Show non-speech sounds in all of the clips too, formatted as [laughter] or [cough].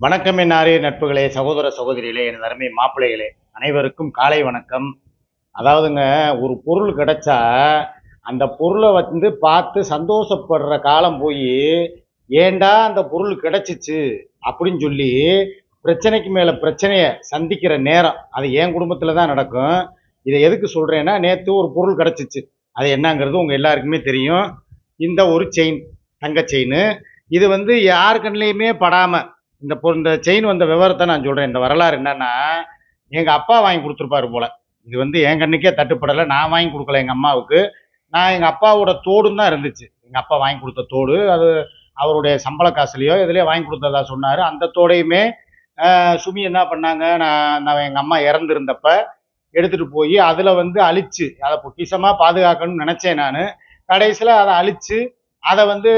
வணக்கம் என் ஆரிய நட்புகளே சகோதர சகோதரிகளே என் அருமை மாப்பிள்ளைகளே. அனைவருக்கும் காலை வணக்கம். அதாவதுங்க ஒரு பொருள் கிடைச்சா அந்த பொருளை வந்து பார்த்து சந்தோஷப்படுற காலம் போய் ஏண்டா அந்த பொருள் கிடைச்சிச்சு அப்படின்னு சொல்லி பிரச்சனைக்கு மேலே பிரச்சனையை சந்திக்கிற நேரம் அது என் குடும்பத்தில் தான் நடக்கும். இதை எதுக்கு சொல்கிறேன்னா நேற்று ஒரு பொருள் கிடச்சிச்சு. அது என்னங்கிறது உங்கள் எல்லாருக்குமே தெரியும். இந்த ஒரு செயின் தங்க செயின் இது வந்து யார் கண்ணிலையுமே படாமல் இந்த பொ இந்த செயின் வந்த விவரத்தை நான் சொல்கிறேன் இந்த வரலாறு என்னன்னா எங்கள் அப்பா வாங்கி கொடுத்துருப்பாரு போல். இது வந்து என் கண்ணுக்கே தட்டுப்படலை. நான் வாங்கி கொடுக்கல எங்கள் அம்மாவுக்கு. நான் எங்கள் அப்பாவோட தோடும் தான் இருந்துச்சு. எங்கள் அப்பா வாங்கி கொடுத்த தோடு அது அவருடைய சம்பள காசுலையோ இதுலேயோ வாங்கி கொடுத்ததா சொன்னார். அந்த தோடையுமே சுமி என்ன பண்ணாங்க நான் நான் எங்கள் அம்மா இறந்துருந்தப்ப எடுத்துகிட்டு போய் அதில் வந்து அழிச்சு அதை பொக்கிஷமாக பாதுகாக்கணும்னு நினச்சேன் நான். கடைசியில் அதை அழிச்சு அதை வந்து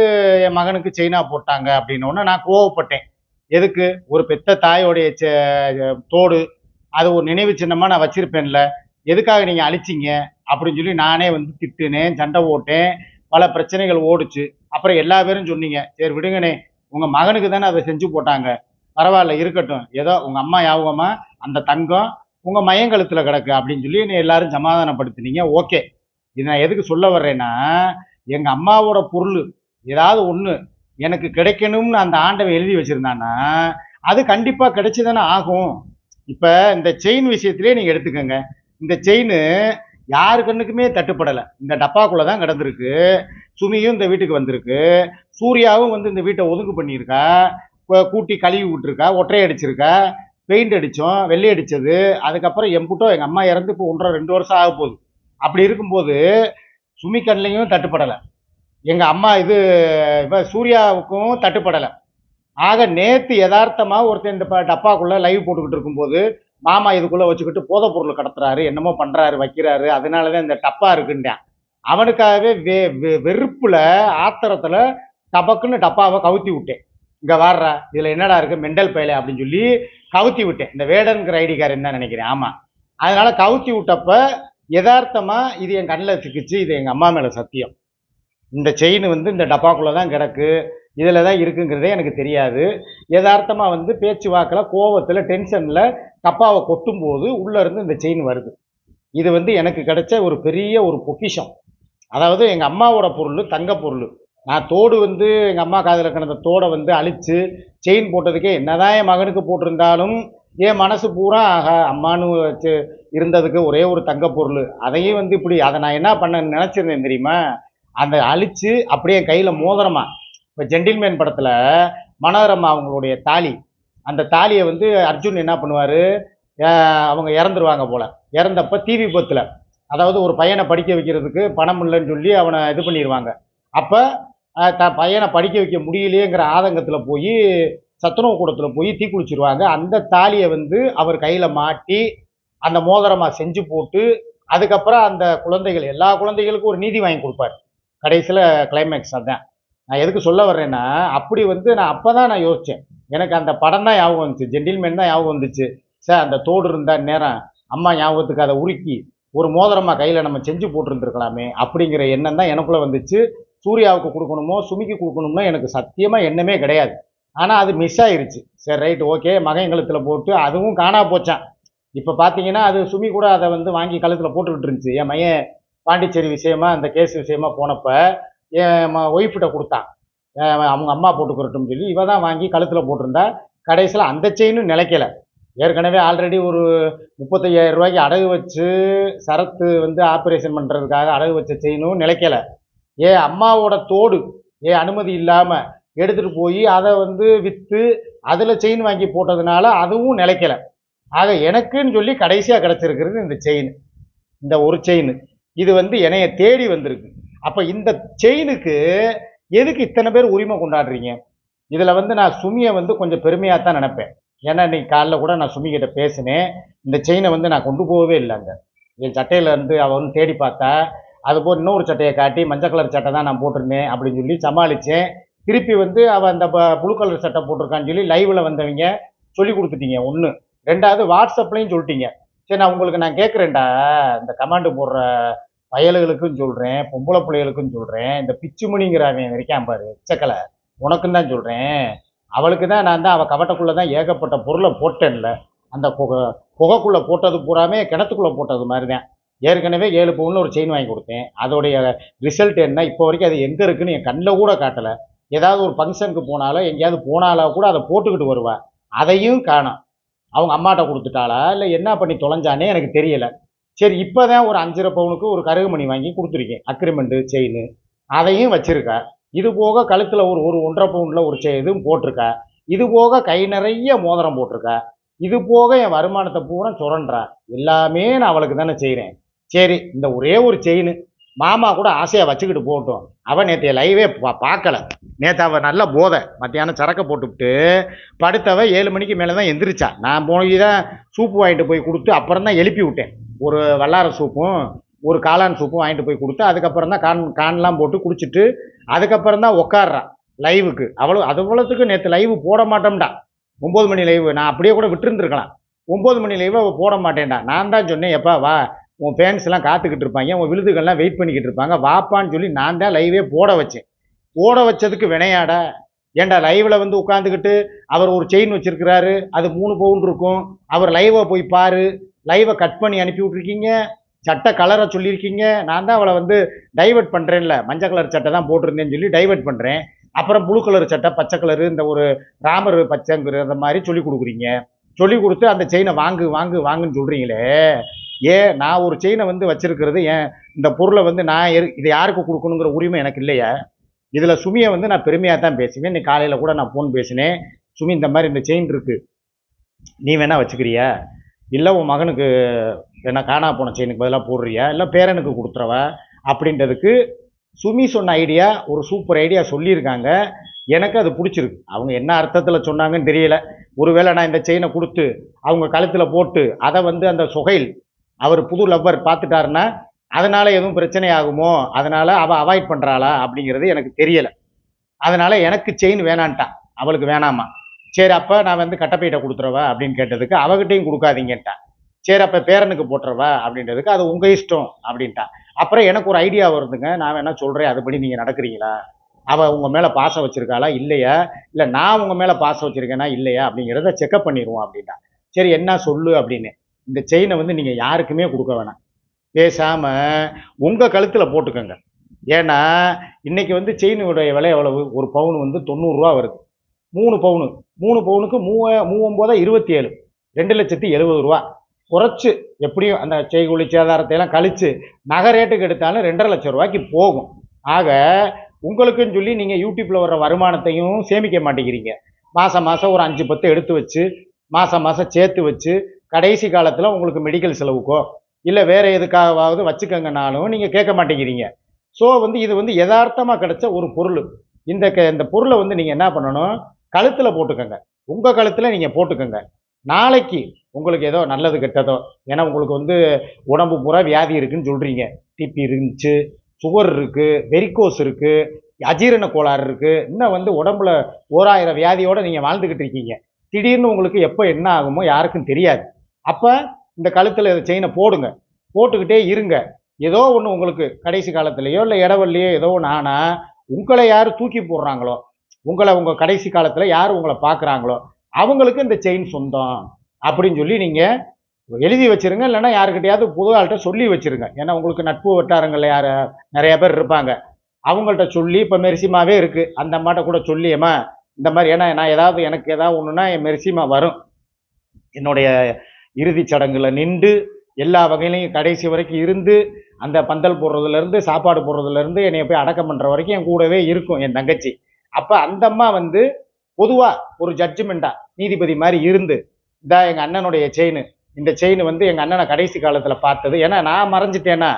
என் மகனுக்கு செயினா போட்டாங்க அப்படின்னோடனே நான் கோவப்பட்டேன். எதுக்கு? ஒரு பெத்த தாயோடைய செ- தோடு. அது ஒரு நினைவு சின்னமாக நான் வச்சிருப்பேன்ல. எதுக்காக நீங்கள் அழிச்சிங்க? அப்படின்னு சொல்லி நானே வந்து திட்டுனேன் சண்டை ஓட்டேன் பல பிரச்சனைகள் ஓடுச்சு. அப்புறம் எல்லா பேரும் சொன்னீங்க சரி விடுங்கண்ணே உங்கள் மகனுக்கு தானே அதை செஞ்சு போட்டாங்க. பரவாயில்ல இருக்கட்டும். ஏதோ உங்கள் அம்மா ஞாபகமா அந்த தங்கம் உங்கள் மயங்கழுத்தில் கிடக்கு. அப்படின்னு சொல்லி என்னை எல்லாரும் சமாதானப்படுத்தினீங்க. ஓகே. இது நான் எதுக்கு சொல்ல வர்றேன்னா எங்கள் அம்மாவோட பொருள் ஏதாவது ஒன்று எனக்கு கிடைக்கணும்னு அந்த ஆண்டவன் எழுதி வச்சுருந்தான்னா அது கண்டிப்பாக கிடைச்சிதானே ஆகும். இப்போ இந்த செயின் விஷயத்திலே நீங்கள் எடுத்துக்கோங்க. இந்த செயின் யாரு கண்ணுக்குமே தட்டுப்படலை. இந்த டப்பாக்குள்ளே தான் கிடந்திருக்கு. சுமியும் இந்த வீட்டுக்கு வந்திருக்கு. சூர்யாவும் வந்து இந்த வீட்டை ஒதுங்கு பண்ணியிருக்கா. கூட்டி கழுவி விட்டுருக்கா. ஒற்றை அடிச்சிருக்கா. பெயிண்ட் அடித்தோம் வெள்ளை அடித்தது அதுக்கப்புறம் எம்புட்டோ எங்கள் அம்மா இறந்து இப்போ ஒன்றரை ரெண்டு வருஷம் ஆக போகுது அப்படி இருக்கும்போது சுமி கண்ணிலையும் தட்டுப்படலை. எங்கள் அம்மா இது இப்போ சூர்யாவுக்கும் தட்டுப்படலை. ஆக நேற்று யதார்த்தமாக ஒருத்தன் இந்த ப- டப்பாக்குள்ளே லைவ் போட்டுக்கிட்டு இருக்கும்போது மாமா இதுக்குள்ளே வச்சுக்கிட்டு போதைப் பொருள் கடத்துறாரு என்னமோ பண்ணுறாரு வைக்கிறாரு அதனால தான் இந்த டப்பா இருக்குன்றான் அவனுக்காகவே வெ வெ- ஆத்திரத்தில் டபக்குன்னு டப்பாவை கவுத்தி விட்டேன். இங்கே வாடுறா இதில் என்னடா இருக்குது மெண்டல் பயலை அப்படின்னு சொல்லி கவுத்தி விட்டேன். இந்த வேடனுங்கிற ஐடிக்காரன் தான் நினைக்கிறேன்? ஆமாம் அதனால் கவுத்தி விட்டப்ப யதார்த்தமாக இது என் கண்ணில் சிக்கிச்சு இது எங்கள் அம்மா மேலே சத்தியம். இந்த செயின் வந்து இந்த டப்பாக்குள்ளே தான் கிடக்கு. இதில் தான் இருக்குங்கிறதே எனக்கு தெரியாது. யதார்த்தமாக வந்து பேச்சு வாக்கில் கோவத்தில் டென்ஷனில் டப்பாவை கொட்டும்போது உள்ளேருந்து இந்த செயின் வருது. இது வந்து எனக்கு கிடைச்ச ஒரு பெரிய ஒரு பொக்கிஷம். அதாவது எங்கள் அம்மாவோட பொருள் தங்க பொருள். நான் தோடு வந்து எங்கள் அம்மா காதில் கிடந்த தோடை வந்து அழித்து செயின் போட்டதுக்கே என்னதான் என் மகனுக்கு போட்டிருந்தாலும் என் மனசு பூரா ஆக அம்மானு வச்சு இருந்ததுக்கு ஒரே ஒரு தங்க பொருள். அதையும் வந்து இப்படி அதை நான் என்ன பண்ணேன்னு நினச்சிருந்தேன் தெரியுமா? அந்த அழிச்சு அப்படியே கையில் மோதிரமா இப்போ ஜென்டில்மேன் படத்தில் மனோரமா அவங்களுடைய தாலி. அந்த தாலியை வந்து அர்ஜுன் என்ன பண்ணுவார்? அவங்க இறந்துருவாங்க போல. இறந்தப்போ தீ விபத்தில். அதாவது ஒரு பையனை படிக்க வைக்கிறதுக்கு பணம் இல்லைன்னு சொல்லி அவனை இது பண்ணிடுவாங்க அப்போ த பையனை படிக்க வைக்க முடியலையேங்கிற ஆதங்கத்தில் போய் சத்துணவு கூடத்தில் போய் தீ குளிச்சிருவாங்க. அந்த தாலியை வந்து அவர் கையில் மாட்டி அந்த மோதிரமாக செஞ்சு போட்டு அதுக்கப்புறம் அந்த குழந்தைகள் எல்லா குழந்தைகளுக்கும் ஒரு நீதி வாங்கி கொடுப்பார். கடைசியில் கிளைமேக்ஸ் அதான். நான் எதுக்கு சொல்ல வர்றேன்னா அப்படி வந்து நான் அப்போ தான் நான் யோசித்தேன் எனக்கு அந்த படம் தான் ஞாபகம் வந்துச்சு. ஜென்டில்மேன் தான் ஞாபகம் வந்துச்சு. சார் அந்த தோடு இருந்தால் நேரம். அம்மா ஞாபகத்துக்கு அதை உருக்கி ஒரு மோதிரமாக கையில் நம்ம செஞ்சு போட்டிருந்துருக்கலாமே அப்படிங்கிற எண்ணம் தான் எனக்குள்ளே வந்துச்சு. சூர்யாவுக்கு கொடுக்கணுமோ சுமிக்கு கொடுக்கணுமோ எனக்கு சத்தியமாக எண்ணமே கிடையாது. ஆனால் அது மிஸ் ஆயிருச்சு. சரி ரைட் ஓகே மகன் கழுத்தில் போட்டு அதுவும் காணா போச்சான் இப்போ பார்த்தீங்கன்னா அது சுமி கூட அதை வந்து வாங்கி கழுத்தில் போட்டுக்கிட்டு இருந்துச்சு. என் மையன் பாண்டிச்சேரி விஷயமா அந்த கேஸ் விஷயமா போனப்ப என் ஒய்ஃப்கிட்ட கொடுத்தான். அவங்க அம்மா போட்டுக்கிறட்டும் சொல்லி இவ தான் வாங்கி கழுத்தில் போட்டிருந்தா. கடைசியில் அந்த செயினும் நிலைக்கல. ஏற்கனவே ஆல்ரெடி ஒரு முப்பத்தையாயிரம் ரூபாய்க்கு அடகு வச்சு சரத்து வந்து ஆப்ரேஷன் பண்ணுறதுக்காக அடகு வச்ச செயினும் நிலைக்கல. ஏ அம்மாவோட தோடு ஏ அனுமதி இல்லாமல் எடுத்துகிட்டு போய் அதை வந்து விற்று அதில் செயின் வாங்கி போட்டதுனால அதுவும் நிலைக்கல. ஆக எனக்குன்னு சொல்லி கடைசியாக கிடச்சிருக்கிறது இந்த செயின் இந்த ஒரு செயின் இது வந்து என்னைய தேடி வந்திருக்கு. அப்போ இந்த செயினுக்கு எதுக்கு இத்தனை பேர் உரிமை கொண்டாடுறீங்க? இதில் வந்து நான் சுமியை வந்து கொஞ்சம் பெருமையாக தான் நினப்பேன். ஏன்னா இன்னைக்கு காலைல கூட நான் சுமி பேசினேன். இந்த செயினை வந்து நான் கொண்டு போகவே இல்லை அங்கே. என் சட்டையிலேருந்து இருந்து வந்து தேடி பார்த்தா அது போல் இன்னொரு சட்டையை காட்டி மஞ்சள் கலர் சட்டை தான் நான் போட்டிருந்தேன் அப்படின்னு சொல்லி சமாளித்தேன் திருப்பி வந்து அவள் அந்த ப்ளூ கலர் சட்டை போட்டிருக்கான்னு சொல்லி லைவில் வந்தவங்க சொல்லி கொடுத்துட்டீங்க. ஒன்று ரெண்டாவது வாட்ஸ்அப்லேயும் சொல்லிட்டீங்க. சரி நான் உங்களுக்கு நான் கேட்குறேன்டா. இந்த கமாண்டு போடுற வயல்களுக்கும் சொல்கிறேன் பொம்பளை பிள்ளைகளுக்கும் சொல்கிறேன் இந்த பிச்சுமணிங்கிற அவன் இருக்கான் பாரு எச்சக்கலை. உனக்கும் தான் சொல்கிறேன் அவளுக்கு தான் நான் தான் அவள் கவட்டக்குள்ளே தான் ஏகப்பட்ட பொருளை போட்டேன்ல. அந்த குகை குகைக்குள்ளே போட்டது பூராமே கிணத்துக்குள்ளே போட்டது மாதிரி தான் ஏற்கனவே ஏழு பவுனில் ஒரு செயின் வாங்கி கொடுத்தேன். அதோடைய ரிசல்ட் என்ன? இப்போ வரைக்கும் அது எங்கே இருக்குன்னு என் கண்ணில் கூட காட்டலை. ஏதாவது ஒரு ஃபங்க்ஷனுக்கு போனாலோ எங்கேயாவது போனாலோ கூட அதை போட்டுக்கிட்டு வருவா. அதையும் காணும். அவங்க அம்மாட்ட கொடுத்துட்டாளா? இல்லை என்ன பண்ணி தொலைஞ்சானே எனக்கு தெரியலை. சரி இப்போ தான் ஒரு அஞ்சரை பவுனுக்கு ஒரு கருகுமணி வாங்கி கொடுத்துருக்கேன். அக்ரிமெண்ட்டு செயின் அதையும் வச்சிருக்கா. இது போக கழுத்தில் ஒரு ஒரு ஒன்றரை பவுனில் ஒரு செ இதுவும் போட்டிருக்கா. இது போக கை நிறைய மோதிரம் போட்டிருக்கா. இது போக என் வருமானத்தை பூரா சுரண்டா எல்லாமே நான் அவளுக்கு தானே செய்கிறேன் சரி இந்த ஒரே ஒரு செயின் மாமா கூட ஆசையாக வச்சுக்கிட்டு போகட்டும். அவன் நேற்று லைவே பா பார்க்கல. நேற்று அவள் நல்ல போதை. மத்தியானம் சரக்கை போட்டுவிட்டு படுத்தவ ஏழு மணிக்கு மேலே தான் எந்திரிச்சா. நான் போய் தான் சூப்பு வாங்கிட்டு போய் கொடுத்து அப்புறம் தான் எழுப்பி விட்டேன். ஒரு வல்லார சூப்பும் ஒரு காளான் சூப்பும் வாங்கிட்டு போய் கொடுத்து அதுக்கப்புறம் தான் கான் கான்லாம் போட்டு குடிச்சிட்டு அதுக்கப்புறம் தான் உட்காடுறா லைவுக்கு. அவ்வளோ அது அவ்வளோத்துக்கு நேற்று லைவு போட மாட்டோம்டா. ஒம்பது மணி லைவு. நான் அப்படியே கூட விட்டுருந்துருக்கலாம். ஒம்பது மணி லைவை அவள் போட மாட்டேன்டா. நான் தான் சொன்னேன் எப்பா வா. உன் ஃபேன்ஸ்லாம் காத்துக்கிட்டு இருப்பாங்க. உன் விழுதுகள்லாம் வெயிட் பண்ணிக்கிட்டு இருப்பாங்க. வாப்பான்னு சொல்லி நான் தான் லைவே போட வச்சேன். போட வச்சதுக்கு வினையாடா. ஏன்டா லைவில் வந்து உட்காந்துக்கிட்டு அவர் ஒரு செயின் வச்சுருக்கிறாரு அது மூணு பவுன் இருக்கும். அவர் லைவை போய் பாரு லைவை கட் பண்ணி அனுப்பி விட்ருக்கீங்க சட்டை கலரை சொல்லியிருக்கீங்க. நான் தான் அவளை வந்து டைவர்ட் பண்ணுறேன்ல மஞ்சள் கலர் சட்டை தான் போட்டிருந்தேன்னு சொல்லி டைவர்ட் பண்ணுறேன் அப்புறம் ப்ளூ கலர் சட்டை பச்சை கலரு இந்த ஒரு ராமர் பச்சைங்கிற அந்த மாதிரி சொல்லி கொடுக்குறீங்க. சொல்லி கொடுத்து அந்த செயினை வாங்கு வாங்கு வாங்குன்னு சொல்கிறீங்களே ஏன் நான் ஒரு செயினை வந்து வச்சுருக்கிறது ஏன் இந்த பொருளை வந்து நான் எரு- இதை யாருக்கு கொடுக்கணுங்கிற உரிமை எனக்கு இல்லையா? இதில் சுமியை வந்து நான் பெருமையாக தான் பேசுவேன். இன்னைக்கு காலையில் கூட நான் ஃபோன் பேசினேன். சுமி இந்த மாதிரி இந்த செயின் இருக்குது நீ வேணால் வச்சுக்கிறியா? இல்லை உன் மகனுக்கு என்ன காணா போன செயினுக்கு பதிலாக போடுறியா? இல்லை பேரனுக்கு கொடுத்துறவ? அப்படின்றதுக்கு சுமி சொன்ன ஐடியா ஒரு சூப்பர் ஐடியா சொல்லியிருக்காங்க. எனக்கு அது பிடிச்சிருக்கு. அவங்க என்ன அர்த்தத்தில் சொன்னாங்கன்னு தெரியல. ஒருவேளை நான் இந்த செயினை கொடுத்து அவங்க கழுத்தில் போட்டு அதை வந்து அந்த சுகைல் அவர் புது லவ்வர் பார்த்துட்டாருன்னா அதனால எதுவும் பிரச்சனை ஆகுமோ அதனால அவள் அவாய்ட் பண்ணுறாளா அப்படிங்கிறது எனக்கு தெரியலை. அதனால எனக்கு செயின் வேணான்ட்டான் அவளுக்கு வேணாமா. சரி அப்போ நான் வந்து கட்டப்பையிட்ட கொடுத்துறவா அப்படின்னு கேட்டதுக்கு அவகிட்டையும் கொடுக்காதீங்கன்ட்டா. சரி அப்போ பேரனுக்கு போட்டுறவா அப்படின்றதுக்கு அது உங்கள் இஷ்டம் அப்படின்ட்டா. அப்புறம் எனக்கு ஒரு ஐடியா வருதுங்க. நான் வேணா சொல்கிறேன் அதுபடி நீங்கள் நடக்கிறீங்களா? அவள் உங்கள் மேலே பாசம் வச்சுருக்காளா? இல்லையா? இல்லை நான் உங்கள் மேலே பாசம் வச்சுருக்கேனா? இல்லையா? அப்படிங்கிறத செக்அப் பண்ணிடுவோம் அப்படின்ட்டா. சரி என்ன சொல்லு அப்படின்னு. இந்த செயினை வந்து நீங்கள் யாருக்குமே கொடுக்க வேணாம். பேசாமல் உங்கள் கழுத்தில் போட்டுக்கோங்க. ஏன்னா இன்றைக்கி வந்து செயினுடைய விலை எவ்வளவு? ஒரு பவுன் வந்து தொண்ணூறுரூவா வருது. மூணு பவுனு. மூணு பவுனுக்கு மூவ மூவம்போதா இருபத்தி ஏழு ரெண்டு லட்சத்தி எழுபது ரூபா. குறைச்சி எப்படியும் அந்த செய்கூலி சேதாரத்தை எல்லாம் நகை ரேட்டுக்கு எடுத்தாலும் ரெண்டரை லட்சம் ரூபாய்க்கு போகும். ஆக உங்களுக்குன்னு சொல்லி நீங்கள் யூடியூப்பில் வர்ற வருமானத்தையும் சேமிக்க மாட்டேங்கிறீங்க. மாதம் மாதம் ஒரு அஞ்சு பத்து எடுத்து வச்சு மாதம் மாதம் சேர்த்து வச்சு கடைசி காலத்தில் உங்களுக்கு மெடிக்கல் செலவுக்கோ இல்லை வேறு எதுக்காகவாவது வச்சுக்கோங்கனாலும் நீங்கள் கேட்க மாட்டேங்கிறீங்க. ஸோ வந்து இது வந்து யதார்த்தமாக கிடைச்ச ஒரு பொருள். இந்த க இந்த பொருளை வந்து நீங்கள் என்ன பண்ணணும்? கழுத்தில் போட்டுக்கோங்க. உங்கள் கழுத்தில் நீங்கள் போட்டுக்கோங்க. நாளைக்கு உங்களுக்கு ஏதோ நல்லது கெட்டதோ ஏன்னா உங்களுக்கு வந்து உடம்பு பூரா வியாதி இருக்குன்னு சொல்கிறீங்க டிபி இருந்துச்சு சுகர் இருக்குது வெரிக்கோஸ் இருக்குது அஜீரண கோளாறு இருக்குது இன்னும் வந்து உடம்புல ஓராயிரம் வியாதியோடு நீங்கள் வாழ்ந்துக்கிட்டு இருக்கீங்க. திடீர்னு உங்களுக்கு எப்போ என்ன ஆகுமோ யாருக்கும் தெரியாது. அப்போ இந்த கழுத்தில் செயினை போடுங்க. போட்டுக்கிட்டே இருங்க. ஏதோ ஒன்று உங்களுக்கு கடைசி காலத்துலேயோ இல்லை இடவெளியோ ஏதோ ஒன்று ஆனால் உங்களை யார் தூக்கி போடுறாங்களோ உங்களை உங்கள் கடைசி காலத்தில் யார் உங்களை பார்க்குறாங்களோ அவங்களுக்கு இந்த செயின் சொந்தம். அப்படின்னு சொல்லி நீங்கள் எழுதி வச்சிருங்க. இல்லைன்னா யாருக்கிட்டையாவது புது ஆள்கிட்ட சொல்லி வச்சிருங்க. ஏன்னா உங்களுக்கு நட்பு வட்டாரங்களில் யார் நிறைய பேர் இருப்பாங்க. அவங்கள்ட்ட சொல்லி இப்போ மெரிசிமாவே இருக்குது அந்த அம்மாட்ட கூட சொல்லியம்மா இந்த மாதிரி ஏன்னா நான் ஏதாவது எனக்கு ஏதாவது ஒன்றுனா என் மெரிசிமா வரும். என்னுடைய இறுதிச் சடங்குல நின்று எல்லா வகையிலையும் கடைசி வரைக்கும் இருந்து அந்த பந்தல் போடுறதுலேருந்து சாப்பாடு போடுறதுலேருந்து என்னைய போய் அடக்கம் பண்ணுற வரைக்கும் என் கூடவே இருக்கும் என் தங்கச்சி. அப்போ அந்த அம்மா வந்து பொதுவாக ஒரு ஜட்ஜ்மெண்ட்டாக நீதிபதி மாதிரி இருந்து இந்தா எங்கள் அண்ணனுடைய செயின் இந்த செயின் வந்து எங்கள் அண்ணனை கடைசி காலத்தில் பார்த்தது. ஏன்னா நான் மறைஞ்சிட்டேன்னா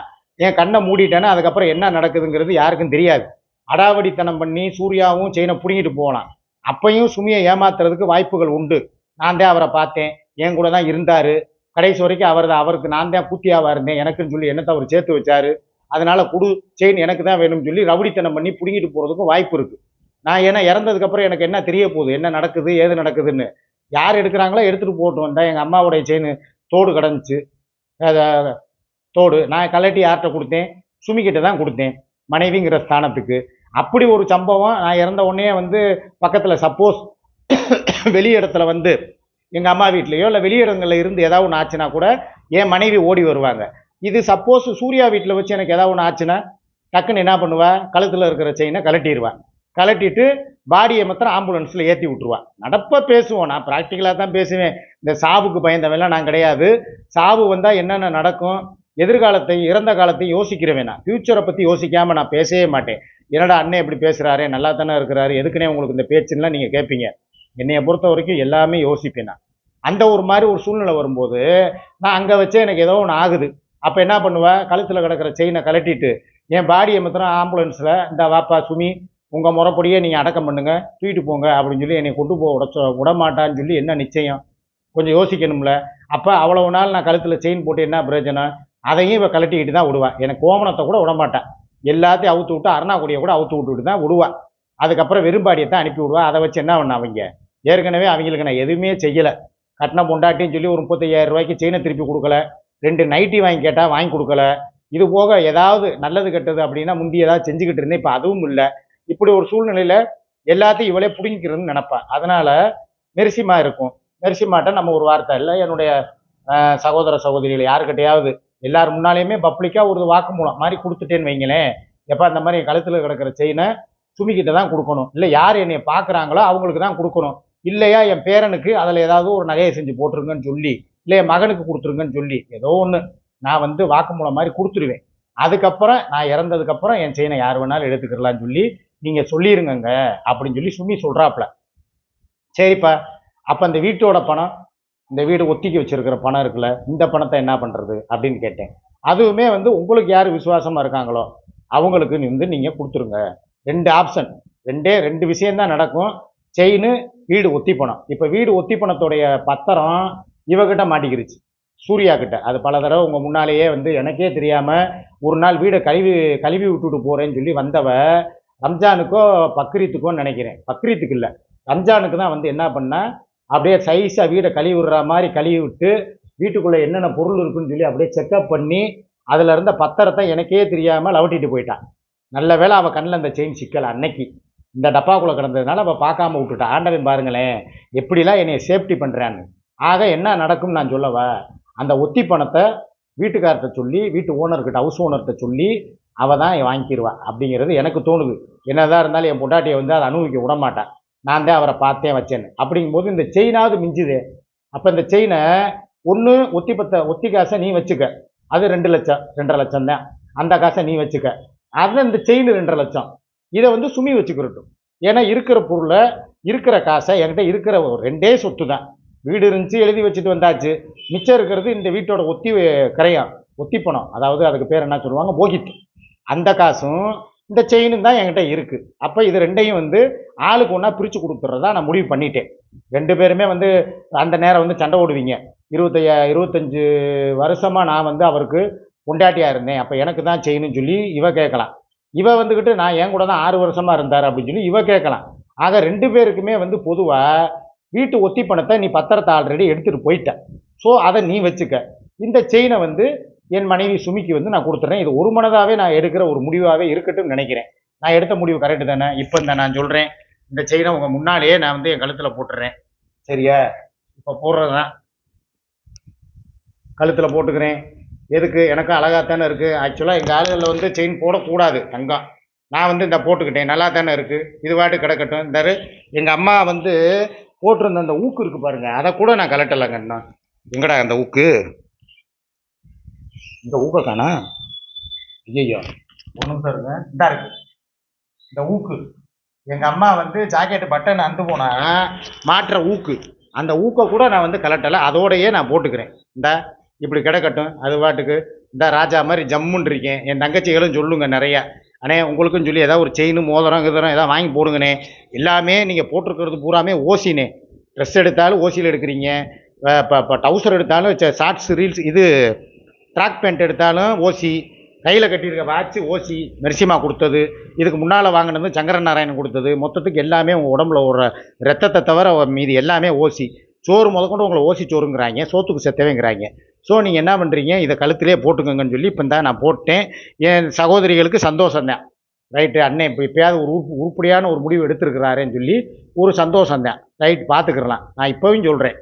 என் கண்ணை மூடிட்டேன்னா அதுக்கப்புறம் என்ன நடக்குதுங்கிறது யாருக்கும் தெரியாது. அடாவடித்தனம் பண்ணி சூர்யாவும் செயினை பிடுங்கிட்டு போகலாம். அப்பையும் சுமியை ஏமாத்துறதுக்கு வாய்ப்புகள் உண்டு. நான் தான் அவரை பார்த்தேன். என் கூட தான் இருந்தார். கடைசி வரைக்கும் அவர் தான் அவருக்கு நான் தான் கூத்தியாவாக இருந்தேன். எனக்குன்னு சொல்லி என்னத்தை அவர் சேர்த்து வச்சாரு. அதனால் குடு செயின் எனக்கு தான் வேணும்னு சொல்லி ரவுடித்தனம் பண்ணி பிடுங்கிட்டு போகிறதுக்கும் வாய்ப்பு இருக்குது நான் ஏன்னா இறந்ததுக்கப்புறம் எனக்கு என்ன தெரிய போகுது? என்ன நடக்குது? ஏது நடக்குதுன்னு. யார் எடுக்கிறாங்களோ எடுத்துகிட்டு போட்டு வந்தேன் எங்கள் அம்மாவுடைய செயின் தோடு கிடந்துச்சு. அத- தோடு. நான் கலட்டி யார்கிட்ட கொடுத்தேன்? சுமிக்கிட்ட தான் கொடுத்தேன். மனைவிங்கிற ஸ்தானத்துக்கு. அப்படி ஒரு சம்பவம் நான் இறந்த உடனே வந்து பக்கத்தில் சப்போஸ் [coughs] வெளி இடத்துல வந்து எங்கள் அம்மா வீட்லேயோ இல்லை வெளியிடங்களில் இருந்து ஏதாவது ஒன்று ஆச்சுன்னா கூட என் மனைவி ஓடி வருவாங்க. இது சப்போஸ் சூர்யா வீட்டில் வச்சு எனக்கு ஏதாவது ஒன்று ஆச்சுன்னா டக்குன்னு என்ன பண்ணுவா? கழுத்தில் இருக்கிற செயினை கழட்டிடுவா கலட்டிட்டு பாடியை மாத்திரம் ஆம்புலன்ஸில் ஏற்றி விட்ருவா நடப்பாக பேசுவோம். நான் ப்ராக்டிக்கலாக தான் பேசுவேன். இந்த சாவுக்கு பயந்தவெல்லாம் நான் கிடையாது. சாவு வந்தால் என்னென்ன நடக்கும்? எதிர்காலத்தையும் இறந்த காலத்தையும் யோசிக்கிறவேன் நான். ஃப்யூச்சரை பற்றி யோசிக்காமல் நான் பேசவே மாட்டேன். என்னடா அண்ணன் இப்படி பேசுகிறாரு நல்லா தானே இருக்கிறாரு? எதுக்குன்னே உங்களுக்கு இந்த பேச்சுன்னா நீங்கள் கேட்பீங்க என்னைய பொறுத்த வரைக்கும் எல்லாமே யோசிப்பேன் நான். அந்த ஒரு மாதிரி ஒரு சூழ்நிலை வரும்போது நான் அங்கே வச்சே எனக்கு ஏதோ ஒன்று ஆகுது. அப்போ என்ன பண்ணுவேன் கழுத்தில் கிடக்கிற செயினை கலட்டிட்டு என் பாடியை மாத்திரம் ஆம்புலன்ஸில் இந்த வாப்பா சுமி உங்கள் முறைப்படியே நீங்கள் அடக்கம் பண்ணுங்க தூக்கிட்டு போங்க அப்படின்னு சொல்லி என்னை கொண்டு போக உடச்ச விடமாட்டான்னு சொல்லி என்ன நிச்சயம்? கொஞ்சம் யோசிக்கணும்ல. அப்போ அவ்வளவு நாள் நான் கழுத்தில் செயின் போட்டு என்ன பிரயோஜனம்? அதையும் இப்போ கழட்டிக்கிட்டு தான் விடுவேன் எனக்கு கோமணத்தை கூட விடமாட்டேன் எல்லாத்தையும் அவுத்து விட்டு அருணாக்குடியை கூட அவுத்து விட்டுட்டு தான் விடுவேன் அதுக்கப்புறம் வெறும்பாடியை தான் அனுப்பி விடுவேன் அதை வச்சு என்ன பண்ண அவங்க? ஏற்கனவே அவங்களுக்கு நான் எதுவுமே செய்யலை. கட்டின பொண்டாட்டின்னு சொல்லி ஒரு முப்பத்தையாயிரம் ரூபாய்க்கு செயினை திருப்பி கொடுக்கல. ரெண்டு நைட்டி வாங்கி கேட்டால் வாங்கி கொடுக்கல. இது போக ஏதாவது நல்லது கெட்டது அப்படின்னா முந்தி ஏதாவது செஞ்சுக்கிட்டு இருந்தேன். இப்போ அதுவும் இல்லை. இப்படி ஒரு சூழ்நிலையில் எல்லாத்தையும் இவளே பிடிங்கிக்கிறதுன்னு நினப்பேன் அதனால் மெரிசிமா இருக்கும். மெரிசிமாட்ட நம்ம ஒரு வார்த்தை இல்லை. என்னுடைய சகோதர சகோதரிகள் யாருக்கிட்டையாவது எல்லார் முன்னாலேயுமே பப்ளிக்காக ஒரு வாக்குமூலம் மாதிரி கொடுத்துட்டேன்னு வைங்களேன். எப்போ அந்த மாதிரி கழுத்தில் கிடக்கிற செயினை சுமிக்கிட்ட தான் கொடுக்கணும். இல்லை யார் என்னை பார்க்குறாங்களோ அவங்களுக்கு தான் கொடுக்கணும். இல்லையா என் பேரனுக்கு அதில் ஏதாவது ஒரு நகையை செஞ்சு போட்டுருங்கன்னு சொல்லி இல்லை என் மகனுக்கு கொடுத்துருங்கன்னு சொல்லி ஏதோ ஒன்று நான் வந்து வாக்குமூலம் மாதிரி கொடுத்துருவேன். அதுக்கப்புறம் நான் இறந்ததுக்கப்புறம் என் செயினை யார் வேணாலும் எடுத்துக்கிறலான்னு சொல்லி நீங்கள் சொல்லிடுங்கங்க அப்படின்னு சொல்லி சுமி சொல்கிறாப்புல சரிப்பா அப்போ அந்த வீட்டோட பணம் இந்த வீடு ஒத்திக்கி வச்சிருக்கிற பணம் இருக்குல்ல இந்த பணத்தை என்ன பண்ணுறது அப்படின்னு கேட்டேன். அதுவுமே வந்து உங்களுக்கு யார் விசுவாசமாக இருக்காங்களோ அவங்களுக்கு வந்து நீங்கள் கொடுத்துருங்க. ரெண்டு ஆப்ஷன் ரெண்டே ரெண்டு விஷயம்தான் நடக்கும். செயின் வீடு ஒத்தி பணம் இப்போ வீடு ஒத்தி பணத்தோடைய பத்திரம் இவகிட்ட மாட்டிக்கிருச்சு. சூர்யா கிட்ட. அது பல தடவை உங்கள் முன்னாலேயே வந்து எனக்கே தெரியாமல் ஒரு நாள் வீடை கழுவி கழுவி விட்டுட்டு போகிறேன்னு சொல்லி வந்தவ ரம்ஜானுக்கோ பக்ரீத்துக்கோ நினைக்கிறேன். பக்ரீத்துக்கு இல்லை. ரம்ஜானுக்கு தான் வந்து என்ன பண்ணா அப்படியே சைஸாக வீடை கழுவி விடுற மாதிரி கழுவி விட்டு வீட்டுக்குள்ளே என்னென்ன பொருள் இருக்குன்னு சொல்லி அப்படியே செக்கப் பண்ணி அதில் இருந்த பத்திரத்தை எனக்கே தெரியாமல் லவட்டிட்டு போயிட்டான். நல்ல வேளை அவள் கண்ணில் அந்த செயின் சிக்கலை அன்னைக்கு. இந்த டப்பாக்குள்ளே கிடந்ததுனால அவள் பார்க்காம விட்டுட்டா. ஆண்டவன் பாருங்களேன் எப்படிலாம் என்னை சேஃப்டி பண்ணுறான்னு ஆக என்ன நடக்கும் நான் சொல்லவா? அந்த ஒத்தி பணத்தை வீட்டுக்கார்ட்ட சொல்லி வீட்டு ஓனர்கிட்ட ஹவுஸ் ஓனர்கிட்ட சொல்லி அவள் தான் வாங்கிக்கிடுவா அப்படிங்கிறது எனக்கு தோணுது. என்னதான் இருந்தாலும் என் பொண்டாட்டியை வந்து அதை அனுபவிக்க விட மாட்டான் நான் தான் அவரை பார்த்தேன் வச்சேன்னு. அப்படிங்கும்போது இந்த செயினாவது மிஞ்சுது. அப்போ இந்த செயினை ஒன்று ஒத்தி பத்த ஒத்தி காசை நீ வச்சுக்க. அது ரெண்டு லட்சம் ரெண்டரை லட்சம் தான். அந்த காசை நீ வச்சுக்க. அது இந்த செயின் ரெண்டரை லட்சம். இதை வந்து சுமி வச்சுக்கிறட்டும். ஏன்னா இருக்கிற பொருளை இருக்கிற காசை என்கிட்ட இருக்கிற ரெண்டே சொத்து தான் வீடு இருந்துச்சு எழுதி வச்சுட்டு வந்தாச்சு. மிச்சம் இருக்கிறது இந்த வீட்டோட ஒத்தி கரையான் ஒத்தி பணம். அதாவது அதுக்கு பேர் என்ன சொல்லுவாங்க? போகித். அந்த காசும் இந்த செயினும் தான் என்கிட்ட இருக்குது அப்போ இது ரெண்டையும் வந்து ஆளுக்கு ஒன்றா பிரித்து கொடுத்துட்றதா நான் முடிவு பண்ணிட்டேன். ரெண்டு பேருமே வந்து அந்த நேரம் வந்து சண்டை ஓடுவீங்க இருபத்தையா இருபத்தஞ்சு வருஷமாக நான் வந்து அவருக்கு பொண்டாட்டியாக இருந்தேன். அப்போ எனக்கு தான் செயின்னு சொல்லி இவ கேட்கலாம். இவ வந்துக்கிட்டு நான் என் கூட தான் ஆறு வருஷமாக இருந்தார் அப்படின்னு சொல்லி இவ கேட்கலாம். ஆக ரெண்டு பேருக்குமே வந்து பொதுவாக வீட்டு ஒத்தி பணத்தை நீ பத்திரத்தை ஆல்ரெடி எடுத்துகிட்டு போயிட்ட. ஸோ அதை நீ வச்சுக்க. இந்த செயினை வந்து என் மனைவி சுமிக்கு வந்து நான் கொடுத்துட்றேன் இது ஒரு மனதாகவே நான் எடுக்கிற ஒரு முடிவாகவே இருக்கட்டும் நினைக்கிறேன். நான் எடுத்த முடிவு கரெக்டு தானே? இப்போ இந்த நான் சொல்கிறேன் இந்த செயினை உங்கள் முன்னாலேயே நான் வந்து என் கழுத்தில் போட்டுறேன். சரியா? இப்போ போடுறது தான் கழுத்தில் போட்டுக்கிறேன். எதுக்கு? எனக்கும் அழகாக தானே இருக்குது ஆக்சுவலாக எங்கள் ஆளுகளில் வந்து செயின் போடக்கூடாது தங்கம். நான் வந்து இந்த போட்டுக்கிட்டேன். நல்லா தானே இருக்குது இது வாட்டு கிடக்கட்டும். இந்த எங்கள் அம்மா வந்து போட்டிருந்த அந்த ஊக்கு இருக்குது பாருங்கள் அதை கூட நான் கலட்டலைங்க என்ன எங்கடா அந்த ஊக்கு? இந்த ஊக்கை காணா? ஐயோ ஒன்றும் நிமிஷம் இந்த இருக்கு. இந்த ஊக்கு. எங்கள் அம்மா வந்து ஜாக்கெட்டு பட்டன் அந்து போனால் மாட்டுற ஊக்கு. அந்த ஊக்க கூட நான் வந்து கலட்டலை. அதோடையே நான் போட்டுக்கிறேன். இந்த. இப்படி கிடக்கட்டும். அது பாட்டுக்கு இந்த ராஜா மாதிரி ஜம்முன்னு இருக்கேன் என் தங்கச்சிகளும் சொல்லுங்க நிறையா. அண்ணே உங்களுக்கும் சொல்லி ஏதாவது ஒரு செயின் மோதிரம் கிதரம் ஏதாவது வாங்கி போடுங்கண்ணே. எல்லாமே நீங்கள் போட்டிருக்கிறது பூராமே ஓசினே ட்ரெஸ் எடுத்தாலும் ஓசியில் எடுக்கிறீங்க. இப்போ இப்போ டவுசர் எடுத்தாலும் ஷார்ட்ஸ் ரீல்ஸ் இது ட்ராக் பேண்ட் எடுத்தாலும் ஓசி. கையில் கட்டியிருக்க வாட்சு ஓசி. மெர்சிமா கொடுத்தது. இதுக்கு முன்னால் வாங்கினது சங்கரன் நாராயணன் கொடுத்தது. மொத்தத்துக்கு எல்லாமே உங்கள் உடம்புல ஒரு ரத்தத்தை தவிர மீதி எல்லாமே ஓசி. சோறு முதற்கொண்டு உங்களை ஓசி சோறுங்கிறாங்க. சோத்துக்கு செத்தவேங்கிறாங்க. ஸோ நீங்கள் என்ன பண்ணுறீங்க இதை கழுத்திலே போட்டுக்கோங்கன்னு சொல்லி இப்போ தான் நான் போட்டேன். என் சகோதரிகளுக்கு சந்தோஷம் தான். ரைட்டு அண்ணன் இப்போ இப்போயாவது ஒரு உருப்படியான ஒரு முடிவு எடுத்திருக்கிறாரேன்னு சொல்லி ஒரு சந்தோஷம் தான். ரைட் பார்த்துக்கிறலாம் நான் இப்போவும் சொல்கிறேன்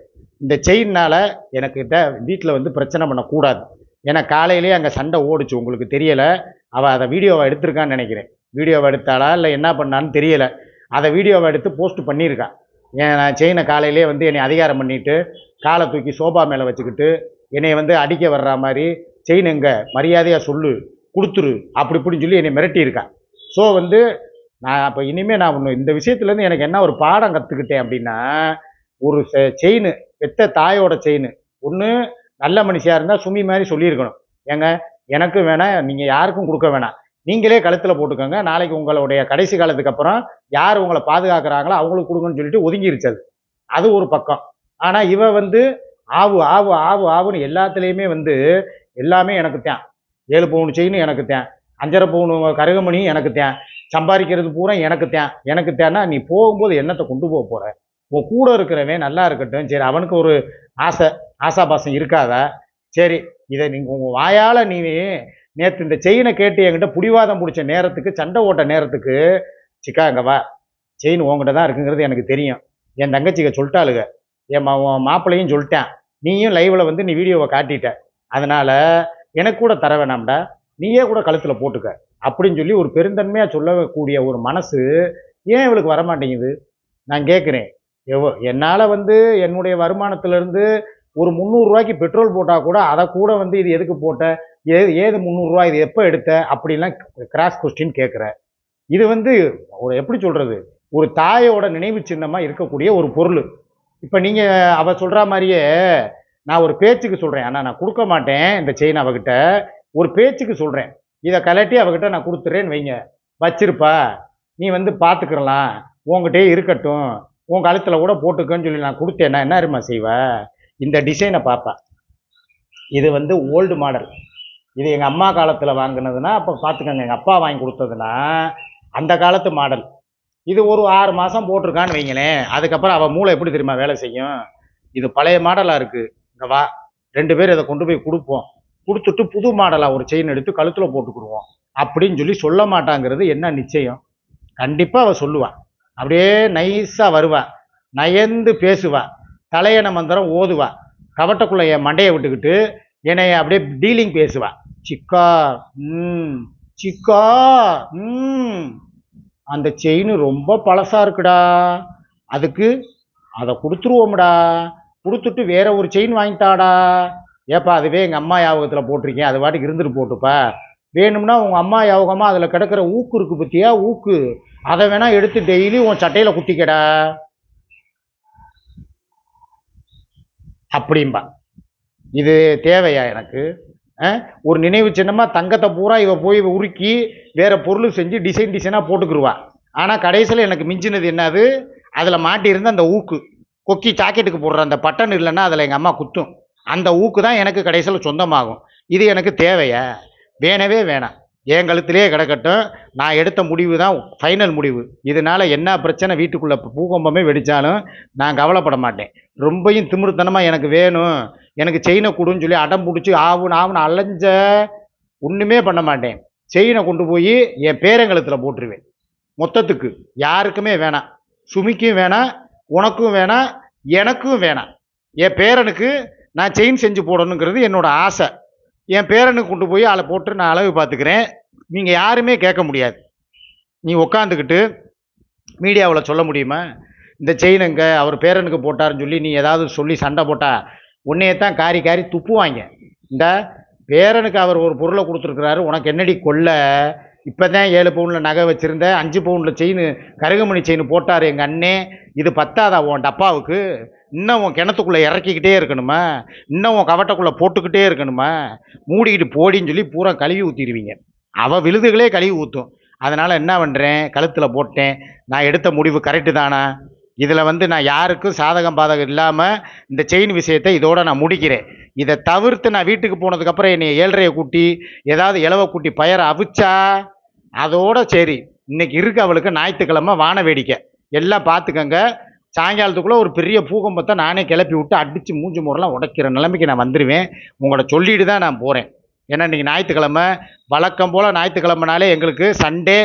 இந்த செயின்னால் எனக்கிட்ட வீட்டில் வந்து பிரச்சனை பண்ணக்கூடாது. ஏன்னா காலையிலேயே அங்கே சண்டை ஓடுச்சு. உங்களுக்கு தெரியலை. அவள் அதை வீடியோவை எடுத்திருக்கான்னு நினைக்கிறேன். வீடியோவை எடுத்தாளா? இல்லை என்ன பண்ணான்னு தெரியலை. அதை வீடியோவை எடுத்து போஸ்ட் பண்ணியிருக்கா. ஏன் நான் செயினை காலையிலே வந்து என்னை அதிகாரம் பண்ணிவிட்டு காலை தூக்கி சோபா மேலே வச்சுக்கிட்டு என்னை வந்து அடிக்க வர்ற மாதிரி செயின் மரியாதையாக சொல்லு கொடுத்துரு அப்படி இப்படின்னு சொல்லி என்னை மிரட்டியிருக்கா. ஸோ வந்து நான் அப்போ இனிமேல் நான் ஒன்று இந்த விஷயத்துலேருந்து எனக்கு என்ன ஒரு பாடம் கற்றுக்கிட்டேன் அப்படின்னா ஒரு செயின் பெத்த தாயோட செயின். ஒன்று நல்ல மனுஷியாக இருந்தால் சுமி மாதிரி சொல்லியிருக்கணும். ஏங்க எனக்கும் வேணாம் நீங்கள் யாருக்கும் கொடுக்க வேணாம். நீங்களே கழுத்தில் போட்டுக்கோங்க நாளைக்கு உங்களுடைய கடைசி காலத்துக்கு அப்புறம் யார் உங்களை பாதுகாக்கிறாங்களோ அவங்களுக்கு கொடுங்கன்னு சொல்லிட்டு ஒதுங்கிருச்சது அது. அது ஒரு பக்கம். ஆனால் இவ வந்து ஆவு ஆவு ஆவு ஆவுன்னு எல்லாத்துலேயுமே வந்து எல்லாமே எனக்கு தேன். ஏழு பவுன் செயின் எனக்கு தேன். அஞ்சரை பவுன் கருகமணி எனக்கு தேன். சம்பாதிக்கிறது பூரா எனக்கு தேன். எனக்கு தேன்னா நீ போகும்போது என்னத்தை கொண்டு போக போகிற உன் கூட இருக்கிறவன் நல்லா இருக்கட்டும். சரி அவனுக்கு ஒரு ஆசை ஆசாபாசம் இருக்காத? சரி இதை நீங்கள் உங்கள் வாயால் நீ நேற்று இந்த செயினை கேட்டு என்கிட்ட புடிவாதம் பிடிச்ச நேரத்துக்கு சண்டை ஓட்ட நேரத்துக்கு சிக்கா வா. செயின் உங்ககிட்ட தான் இருக்குங்கிறது எனக்கு தெரியும். என் தங்கச்சிக்க சொல்லிட்டாளுங்க. என் மா மாப்பிள்ளையும் சொல்லிட்டேன். நீயும் லைவில் வந்து நீ வீடியோவை காட்டிட்ட. அதனால் எனக்கு கூட தர வேணாம்டா. நீயே கூட கழுத்தில் போட்டுக்க. அப்படின்னு சொல்லி ஒரு பெருந்தன்மையாக சொல்லக்கூடிய ஒரு மனசு ஏன் இவளுக்கு வரமாட்டேங்குது? நான் கேட்குறேன் எவ்வளோ என்னால் வந்து என்னுடைய வருமானத்திலேருந்து ஒரு முந்நூறுரூவாய்க்கு பெட்ரோல் போட்டால் கூட அதை கூட வந்து இது எதுக்கு போட்ட? ஏது ஏது முந்நூறுரூவா இது எப்போ எடுத்த? அப்படிலாம் கிராஸ் கொஸ்டின் கேட்குற இது வந்து ஒரு எப்படி சொல்கிறது ஒரு தாயோட நினைவு சின்னமாக இருக்கக்கூடிய ஒரு பொருள். இப்போ நீங்கள் அவ சொல்கிற மாதிரியே நான் ஒரு பேச்சுக்கு சொல்கிறேன் ஆனால் நான் கொடுக்க மாட்டேன் இந்த செயின் அவகிட்ட. ஒரு பேச்சுக்கு சொல்கிறேன் இதை கலட்டி அவகிட்ட நான் கொடுத்துறேன்னு வைங்க. வச்சிருப்பா. நீ வந்து பார்த்துக்கிறலாம் உங்ககிட்டயே இருக்கட்டும். உன் கழுத்தில் கூட போட்டுக்கன்னு சொல்லி நான் கொடுத்தேன்னா என்ன அருமா செய்வ? இந்த டிசைனை பார்ப்பா இது வந்து ஓல்டு மாடல் இது எங்கள் அம்மா காலத்தில் வாங்கினதுன்னா அப்போ பார்த்துக்கோங்க எங்கள் அப்பா வாங்கி கொடுத்ததுன்னா அந்த காலத்து மாடல் இது ஒரு ஆறு மாதம் போட்டிருக்கான்னு வைங்களேன். அதுக்கப்புறம் அவள் மூளை எப்படி தெரியுமா வேலை செய்யும்? இது பழைய மாடலாக இருக்குது இங்கே வா. ரெண்டு பேர் இதை கொண்டு போய் கொடுப்போம். கொடுத்துட்டு புது மாடலாக ஒரு செயின் எடுத்து கழுத்தில் போட்டுக்கிடுவோம். அப்படின்னு சொல்லி சொல்ல மாட்டாங்கிறது என்ன நிச்சயம்? கண்டிப்பாக அவள் சொல்லுவாள் அப்படியே நைஸாக வருவா. நயந்து பேசுவா. தலையண மந்திரம் ஓதுவா. கவட்டக்குள்ள என் மண்டையை விட்டுக்கிட்டு என்னைய அப்படியே டீலிங் பேசுவா. சிக்கா ம் சிக்கா ம். அந்த செயின் ரொம்ப பழசாக இருக்குடா. அதுக்கு அதை கொடுத்துருவோம்டா. கொடுத்துட்டு வேற ஒரு செயின் வாங்கிட்டாடா. ஏப்பா அதுவே எங்கள் அம்மா ஞாபகத்தில் போட்டிருக்கேன். அது வாட்டி இருந்துட்டு போட்டுப்பா. வேணும்னா உங்கள் அம்மா ஞாபகமாக அதில் கிடக்கிற ஊக்கு இருக்கு பற்றியா ஊக்கு. அதை வேணால் எடுத்து டெய்லி உன் சட்டையில் குத்திக்கடா. அப்படிம்பா. இது தேவையா எனக்கு? ஒரு நினைவு சின்னமாக தங்கத்தை பூரா இவ போய் உருக்கி வேறு பொருள் செஞ்சு டிசைன் டிசைனாக போட்டுக்கிருவா. ஆனால் கடைசியில் எனக்கு மிஞ்சினது என்னது? அதில் மாட்டியிருந்த அந்த ஊக்கு. கொக்கி ஜாக்கெட்டுக்கு போடுற அந்த பட்டன் இல்லைன்னா அதில் எங்கள் அம்மா குத்தும். அந்த ஊக்கு தான் எனக்கு கடைசியில் சொந்தமாகும். இது எனக்கு தேவையா? வேணவே வேணாம். என் கழுத்திலே கிடக்கட்டும். நான் எடுத்த முடிவு தான் ஃபைனல் முடிவு. இதனால என்ன பிரச்சனை? வீட்டுக்குள்ளே பூகம்பமே வெடித்தாலும் நான் கவலைப்பட மாட்டேன். ரொம்பையும் திமிருத்தனமாக எனக்கு வேணும். எனக்கு செயினை கொடுன்னு சொல்லி அடம் பிடிச்சி ஆவுன்னு ஆவுன்னு அலைஞ்ச ஒன்றுமே பண்ண மாட்டேன். செயினை கொண்டு போய் என் பேரங்கலத்தில் போட்டுருவேன். மொத்தத்துக்கு யாருக்குமே வேணாம். சுமிக்கும் வேணாம் உனக்கும் வேணாம் எனக்கும் வேணாம். என் பேரனுக்கு நான் செயின் செஞ்சு போடணுங்கிறது என்னோடய ஆசை. என் பேரனுக்கு கொண்டு போய் அதை போட்டு நான் அளவு பார்த்துக்கிறேன். நீங்கள் யாருமே கேட்க முடியாது. நீ உக்காந்துக்கிட்டு மீடியாவில் சொல்ல முடியுமா? இந்த செயின் எங்கே அவர் பேரனுக்கு போட்டாருன்னு சொல்லி நீ ஏதாவது சொல்லி சண்டை போட்டால் உன்னையே தான் காரி காரி துப்புவாங்க. இந்த பேரனுக்கு அவர் ஒரு பொருளை கொடுத்துருக்குறாரு. உனக்கு என்னடி கொல்ல இப்போ தான் ஏழு பவுனில் நகை வச்சுருந்த அஞ்சு பவுனில் செயின் கருகமணி செயின் போட்டார் எங்கள் அண்ணே. இது பத்தாதா உன் டப்பாவுக்கு? இன்னும் உன் கிணத்துக்குள்ளே இறக்கிக்கிட்டே இருக்கணுமா? இன்னும் உன் கவட்டக்குள்ளே போட்டுக்கிட்டே இருக்கணுமா? மூடிக்கிட்டு போடின்னு சொல்லி பூரா கழுவி ஊற்றிடுவீங்க அவள் விழுதுகளே கழுவி ஊற்றும் அதனால் என்ன பண்ணுறேன் கழுத்தில் போட்டேன். நான் எடுத்த முடிவு கரெக்டு தானா? இதில் வந்து நான் யாருக்கும் சாதகம் பாதகம் இல்லாமல் இந்த செயின் விஷயத்தை இதோட நான் முடிக்கிறேன். இதை தவிர்த்து நான் வீட்டுக்கு போனதுக்கப்புறம் என்னை ஏழ்றையை கூட்டி ஏதாவது இலவ கூட்டி பயரை அவிச்சா அதோட சரி. இன்றைக்கி இருக்கு அவளுக்கு ஞாயிற்றுக்கிழமை வான வேடிக்கை. எல்லாம் பார்த்துக்கங்க. சாயங்காலத்துக்குள்ளே ஒரு பெரிய பூகம்பத்தை நானே கிளப்பி விட்டு அடித்து மூஞ்சி முறைலாம் உடைக்கிற நிலைமைக்கு நான் வந்துடுவேன் உங்களோட சொல்லிட்டு தான் நான் போகிறேன் ஏன்னா இன்றைக்கி ஞாயிற்றுக்கிழமை வழக்கம் போல் ஞாயிற்றுக்கிழமைனாலே எங்களுக்கு சண்டே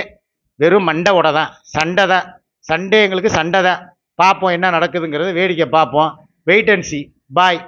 வெறும் மண்டை உடை தான் சண்டை தான். சண்டே எங்களுக்கு சண்டை தான். பார்ப்போம் என்ன நடக்குதுங்கிறது வேடிக்கை பார்ப்போம் வெயிட் அண்ட் சி பாய்